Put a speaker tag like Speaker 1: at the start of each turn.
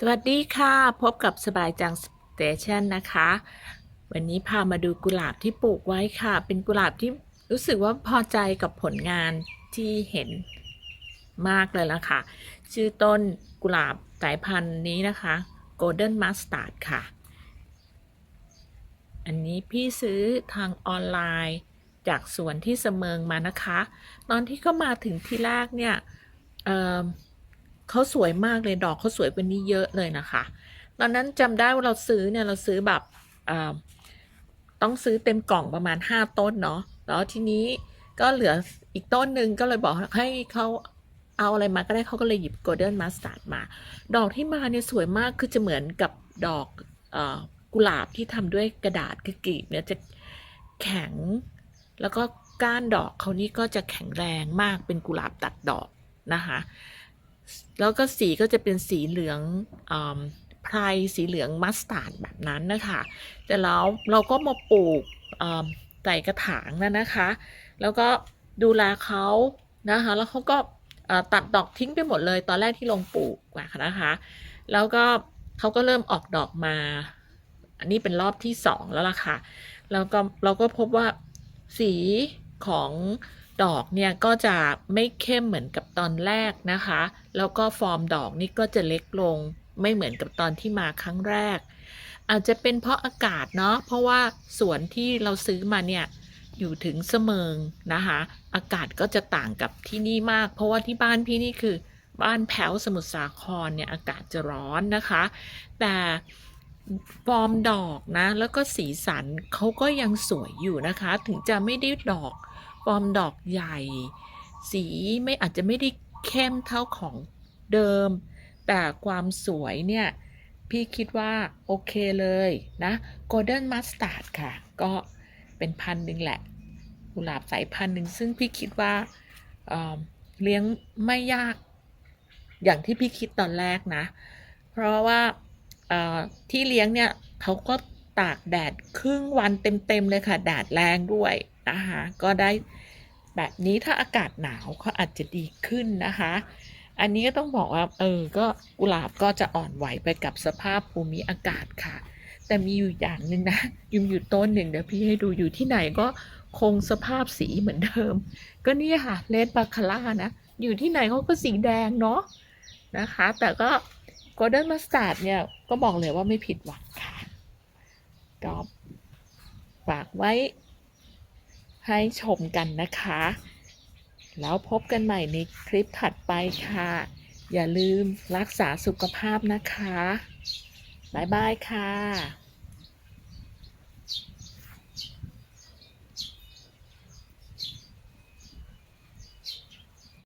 Speaker 1: สวัสดีค่ะ พบกับสบายจังสเตชันนะคะ วันนี้พามาดูกุหลาบที่ปลูกไว้ค่ะ เป็นกุหลาบที่รู้สึกว่าพอใจกับผลงานที่เห็นมากเลยละค่ะ ชื่อต้นกุหลาบสายพันธุ์นี้นะคะ Golden Mustard ค่ะ อันนี้พี่ซื้อทางออนไลน์จากสวนที่เสมิงมานะคะ ตอนที่เขามาถึงที่แรกเนี่ย เขาสวยมากเลยดอกเขาสวยกว่านี้เยอะเลยนะคะ ตอนนั้นจำได้ว่าเราซื้อเนี่ยเราซื้อแบบต้องซื้อเต็มกล่องประมาณ 5 ต้นเนาะแล้วทีนี้ก็เหลืออีกต้นหนึ่งก็เลยบอกให้เขาเอาอะไรมาก็ได้เขาก็เลยหยิบ Golden Mustard มา ดอกที่มาเนี่ยสวยมากคือจะเหมือนกับดอกอกุหลาบที่ทำด้วยกระดาษคือกลีบเนี่ยจะแข็งแล้วก็ก้านดอกเขานี่ก็จะแข็งแรงมากเป็นกุหลาบตัดดอกนะคะ แล้วก็สีก็จะเป็นสีเหลืองอมไพรสีเหลืองมัสตาร์ดแบบนั้นนะคะแต่แล้วเราก็มาปลูกใส่กระถางนะนะคะ แล้วก็ดูแลเขานะคะ แล้วเขาก็ตัดดอกทิ้งไปหมดเลย ตอนแรกที่ลงปลูกนะคะ แล้วก็เขาก็เริ่มออกดอกมา อันนี้เป็นรอบที่สองแล้วล่ะค่ะ แล้วก็เราก็พบว่าสีของ ดอกเนี่ยก็จะไม่เข้มเหมือนกับตอนแรกนะคะ แล้วก็ฟอร์มดอกนี่ก็จะเล็กลง ไม่เหมือนกับตอนที่มาครั้งแรก อาจจะเป็นเพราะอากาศเนาะเพราะว่าสวนที่เราซื้อมาเนี่ยอยู่ถึงเสมิงนะคะ อากาศก็จะต่างกับที่นี่มาก เพราะว่าที่บ้านพี่นี่คือบ้านแพ้วสมุทรสาครเนี่ยอากาศจะร้อนนะคะ แต่ ฟอร์มดอกนะ แล้วก็สีสันเขาก็ยังสวยอยู่นะคะ ถึงจะไม่ได้ดอกฟอร์มดอกใหญ่ สีไม่อาจจะไม่ได้เข้มเท่าของเดิม แต่ความสวยเนี่ย พี่คิดว่าโอเคเลยนะ Golden Mustard ค่ะ ก็เป็นพันหนึ่งแหละกุหลาบสายพันหนึ่งซึ่งพี่คิดว่าเเลี้ยงไม่ยากอย่างที่พี่คิดตอนแรกนะ เพราะว่า ที่เลี้ยงเนี่ยเขาก็ตากแดดครึ่งวันเต็มๆเลยค่ะแดดแรงด้วยนะคะก็ได้แบบนี้ถ้าอากาศหนาวเขาอาจจะดีขึ้นนะคะ อันนี้ก็ต้องบอกว่าเออก็กุหลาบก็จะอ่อนไหวไปกับสภาพภูมิอากาศค่ะ แต่มีอยู่อย่างหนึ่งนะยุมอยู่ต้นหนึ่งเดี๋ยวพี่ให้ดูอยู่ที่ไหนก็คงสภาพสีเหมือนเดิม ก็นี่ค่ะเลดบาคาร่านะ อยู่ที่ไหนเขาก็สีแดงเนาะนะคะ แต่ก็ กลเด้นมาสตาร์ดเนี่ย ก็บอกเลยว่าไม่ผิดหวังค่ะก็ฝากไว้ให้ชมกันนะคะ แล้วพบกันใหม่ในคลิปถัดไปค่ะ อย่าลืมรักษาสุขภาพนะคะ บ๊ายบายค่ะ